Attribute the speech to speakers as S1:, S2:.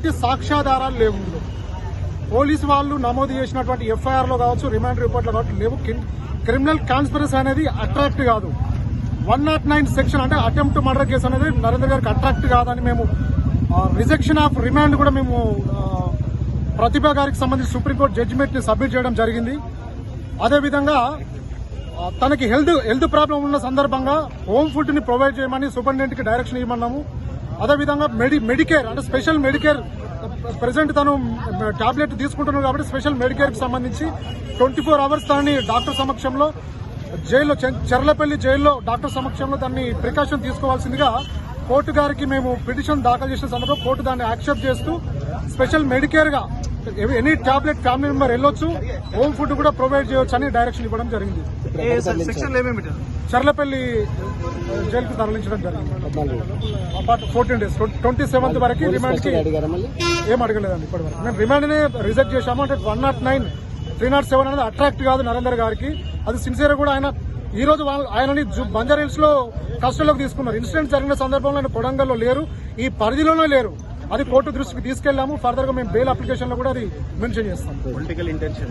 S1: ఎలాంటి సాక్ష్యాధారాలు లేవు ఇందులో. పోలీసు వాళ్ళు నమోదు చేసినటువంటి ఎఫ్ఐఆర్లో కావచ్చు రిమాండ్ రిపోర్ట్లో కావచ్చు లేవు. క్రిమినల్ కాన్స్పిరసీ అనేది అట్రాక్ట్ కాదు. వన్ నాట్ నైన్ సెక్షన్ అంటే అటెంప్ట్ మర్డర్ కేసు అనేది నరేంద్ర గారికి అట్రాక్ట్ కాదని మేము రిజెక్షన్ ఆఫ్ రిమాండ్ కూడా మేము ప్రతిభ గారికి సంబంధించి సుప్రీంకోర్టు జడ్జిమెంట్ని సబ్మిట్ చేయడం జరిగింది. అదేవిధంగా తనకి హెల్త్ హెల్త్ ప్రాబ్లం ఉన్న సందర్భంగా హోమ్ ఫుడ్ని ప్రొవైడ్ చేయమని సూపరింటెండెంట్కి డైరెక్షన్ ఇవ్వమన్నాము. అదేవిధంగా మెడి మెడికేర్ అంటే స్పెషల్ మెడికేర్ ప్రజెంట్ తను టాబ్లెట్ తీసుకుంటున్నాడు కాబట్టి స్పెషల్ మెడికేర్కి సంబంధించి ట్వంటీ ఫోర్ అవర్స్ తనని డాక్టర్ సమక్షంలో జైల్లో చెర్లపల్లి జైల్లో డాక్టర్ సమక్షంలో దాన్ని ప్రికాషన్ తీసుకోవాల్సిందిగా కోర్టు గారికి మేము పిటిషన్ దాఖలు చేసిన సందర్భంలో కోర్టు దాన్ని యాక్సెప్ట్ చేస్తూ స్పెషల్ మెడికేర్గా ఎనీ టాబ్లెట్ ఫ్యామిలీ మెంబర్ వెళ్ళొచ్చు. హోమ్ ఫుడ్ కూడా ప్రొవైడ్ చేయొచ్చు అని డైరెక్షన్ ఇవ్వడం జరిగింది. చర్లపల్లి జైలుకు తరలించడం జరిగింది. Apart fourteen days twenty seventh వరకు
S2: రిమాండ్కి
S1: ఏం అడగలేదండి ఇప్పటి వరకు. మేము రిమాండ్ నే రిజెక్ట్ చేశాము. అంటే one nought nine three nought seven అనేది అట్రాక్ట్ కాదు నరేందర్ గారికి. అది సిన్సియర్ కూడా ఆయన ఈ రోజు వాళ్ళు ఆయనని జు- బంజారా హిల్స్లో కస్టడీలోకి తీసుకున్నారు. ఇన్సిడెంట్ జరిగిన సందర్భంలో ఆయన కొడంగల్లో లేరు. ఈ పరిధిలోనే లేరు. అది కోర్టు దృష్టికి తీసుకెళ్ళాము ఫర్దర్గా మేము బెయిల్ అప్లికేషన్లో కూడా అది మెన్షన్ చేస్తాం.
S3: Political intention